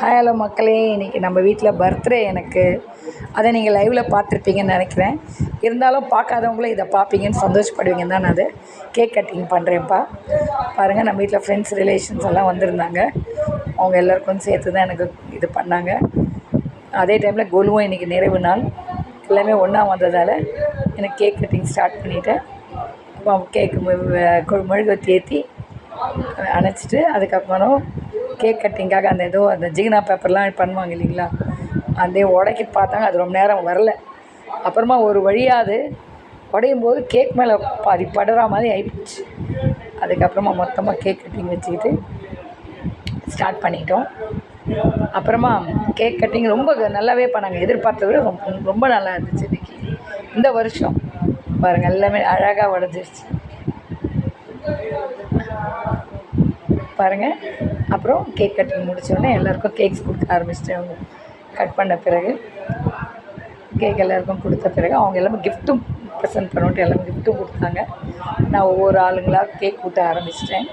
Hi hello மக்களே. இன்றைக்கி நம்ம வீட்டில் பர்த்டே எனக்கு. அதை நீங்கள் லைவில் பார்த்துருப்பீங்கன்னு நினைக்கிறேன். இருந்தாலும் பார்க்காதவங்களும் இதை பார்ப்பீங்கன்னு சந்தோஷப்படுவீங்கன்னு தான் நான் அது. கேக் கட்டிங் பண்ணுறேன்ப்பா பாருங்கள் நம்ம வீட்டில் ஃப்ரெண்ட்ஸ் ரிலேஷன்ஸ் எல்லாம் வந்திருந்தாங்க. அவங்க எல்லாருக்கும் சேர்த்து தான் எனக்கு இது பண்ணாங்க. அதே டைமில் கொலுவும் இன்றைக்கி நிறைவு நாள். எல்லாமே ஒன்றா வந்ததால் எனக்கு கேக் கட்டிங் ஸ்டார்ட் பண்ணிவிட்டேன் அப்போ கேக்கு மெழுகுவர்த்தி தேத்தி அணைச்சிட்டு அதுக்கப்புறம் கேக் கட்டிங்காக அந்த ஏதோ அந்த ஜீனா பேப்பர்லாம் பண்ணுவாங்க இல்லைங்களா? அந்த உடைக்கி பார்த்தாங்க. அது ரொம்ப நேரம் வரல. அப்புறமா ஒரு வழியாது உடையும் போது கேக் மேலே பாதி படுற மாதிரி ஆகிப்போச்சு அதுக்கப்புறமா மொத்தமாக கேக் கட்டிங் வச்சுக்கிட்டு ஸ்டார்ட் பண்ணிட்டோம். அப்புறமா கேக் கட்டிங் ரொம்ப நல்லாவே பண்ணாங்க. எதிர்பார்த்தத விட ரொம்ப ரொம்ப நல்லா இருந்துச்சு இன்றைக்கி இந்த வருஷம். பாருங்கள் எல்லாமே அழகாக உடஞ்சிருச்சு. பாருங்கள் அப்புறம் கேக் கட்டிங் முடித்தோடனே எல்லாேருக்கும் கேக்ஸ் கொடுக்க ஆரம்பிச்சிட்டேன் அவங்க கட் பண்ண பிறகு கேக் எல்லாேருக்கும் கொடுத்த பிறகு அவங்க எல்லாமே கிஃப்ட்டும் ப்ரெசென்ட் பண்ணிட்டு எல்லாமே கிஃப்ட்டும் கொடுத்தாங்க. நான் ஒவ்வொரு ஆளுங்களாக கேக் கூட்ட ஆரம்பிச்சிட்டேன்.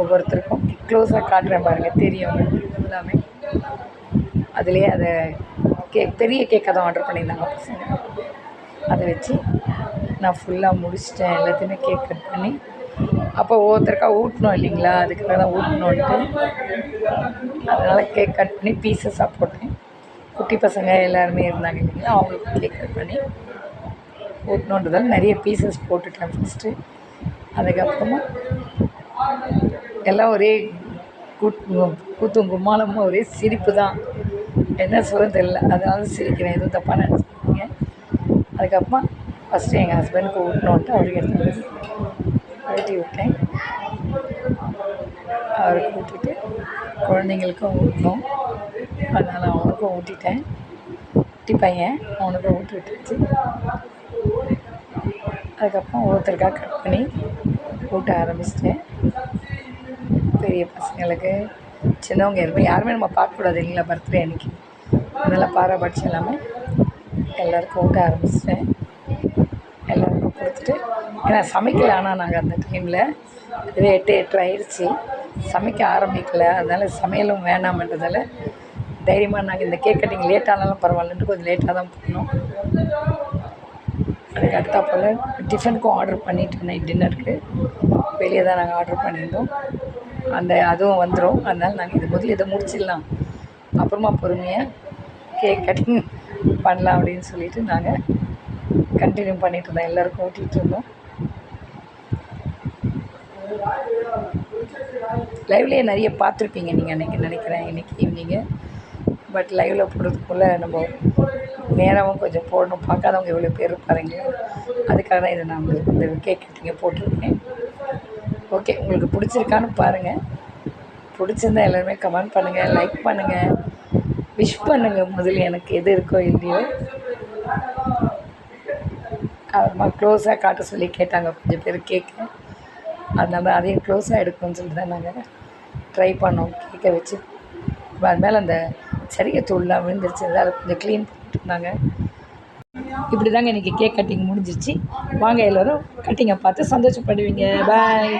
ஒவ்வொருத்தருக்கும் க்ளோஸாக காட்டுறேன் பாருங்கள் தெரியும் எல்லாமே. அதுலேயே அதை கேக் பெரிய கேக்காக தான் ஆர்டர் பண்ணியிருந்தாங்க பசங்க. அதை வச்சு நான் ஃபுல்லாக முடிச்சிட்டேன் எல்லாத்தையுமே கேக் கட் பண்ணி அப்போ ஒவ்வொருத்தருக்கா ஊட்டணும் இல்லைங்களா? அதுக்காக தான் ஊட்டணுன்ட்டு அதனால் கேக் கட் பண்ணி பீஸஸாக போட்டேன் குட்டி பசங்க எல்லாருமே இருந்தாங்க இல்லைங்களா? அவங்களுக்கு கேக் கட் பண்ணி ஊட்டணுன்றதால நிறைய பீசஸ் போட்டுட்டேன் ஃபஸ்ட்டு அதுக்கப்புறமா எல்லாம் ஒரே கூட் கூத்தும் கும்மாளமும் ஒரே சிரிப்பு தான். என்ன சொல்ல தெரியல. அதனால சிரிக்கிறேன். எதுவும் தப்பாக நினச்சிக்கிங்க அதுக்கப்புறமா ஃபஸ்ட்டு எங்கள் ஹஸ்பண்டுக்கு ஊட்டணுன்ட்டு அவருக்கு எடுத்து ஊட்டி விட்டேன். அவருக்கு ஊட்டிட்டு குழந்தைங்களுக்கும் ஊட்டணும் அதனால் அவனுக்கும் ஊட்டிட்டேன். குட்டி பையன் அவனுக்கும் ஊட்டி விட்டுருச்சு. அதுக்கப்புறம் ஒவ்வொருத்தருக்காக கட் பண்ணி ஊட்ட ஆரம்பிச்சிட்டேன். பெரிய பசங்களுக்கு சின்னவங்க யாருமே யாருமே நம்ம பார்க்கக்கூடாது இல்லைங்களா பர்த்டே அன்றைக்கி அதனால் பாரபட்சம் இல்லாமல் எல்லாருக்கும் ஊட்ட ஆரம்பிச்சிட்டேன். கொடுத்துட்டு ஏன்னா சமைக்கல ஆனால் நாங்கள் அந்த டைமில் இதுவே எட்டு எட்டு ஆயிடுச்சு சமைக்க ஆரம்பிக்கல. அதனால் சமையலும் வேணாமன்றதால தைரியமாக நாங்கள் இந்த கேக் கட்டிங் லேட் ஆனாலும் பரவாயில்லன்ட்டு கொஞ்சம் லேட்டாக தான் போனோம். அதுக்கு அடுத்தாப்பில் டிஃபனுக்கும் ஆர்டர் பண்ணிவிட்டு நைட் டின்னருக்கு வெளியே தான் நாங்கள் ஆர்டர் பண்ணியிருந்தோம். அந்த அதுவும் வந்துடும் அதனால் நாங்கள் இது முதல்ல இதை முடிச்சிடலாம். அப்புறமா பொறுமையாக கேக் கட்டிங் பண்ணலாம் அப்படின்னு சொல்லிட்டு நாங்கள் கண்டினியூ பண்ணிகிட்டு இருந்தோம் எல்லோருக்கும் ஊட்டிகிட்டு இருந்தோம். லைவ்லேயே நிறைய பார்த்துருப்பீங்க நீங்கள் அன்றைக்கி நினைக்கிறேன் இன்றைக்கி ஈவினிங்கு பட் லைவில் போடுறதுக்குள்ளே நம்ம நேரமும் கொஞ்சம் போடணும். பார்க்காதவங்க எவ்வளோ பேர் இருப்பாருங்க. அதுக்காக தான் இதை நான் உங்களுக்கு இந்த கேட்குறீங்க போட்டிருக்கேன். ஓகே உங்களுக்கு பிடிச்சிருக்கான்னு பாருங்கள் பிடிச்சிருந்தா எல்லாருமே கமெண்ட் பண்ணுங்கள் லைக் பண்ணுங்கள் விஷ் பண்ணுங்கள் முதல்ல எனக்கு எது இருக்கோ இல்லையோ. அப்புறமா க்ளோஸாக காட்ட சொல்லி கேட்டாங்க. கொஞ்சம் பேர் கேட்க. அதனால் அதையும் க்ளோஸாக எடுக்கணும்னு சொல்லிட்டு தான் நாங்கள் ட்ரை பண்ணோம். கேக்கை வச்சு. அது மேலே அந்த தூள்லாம் விழுந்துருச்சு. அதை கொஞ்சம் க்ளீன் பண்ணிட்டு இருந்தாங்க இப்படி தாங்க இன்றைக்கி கேக் கட்டிங் முடிஞ்சிருச்சு. வாங்க எல்லோரும் கட்டிங்கை பார்த்து சந்தோஷப்படுவீங்க. பாய்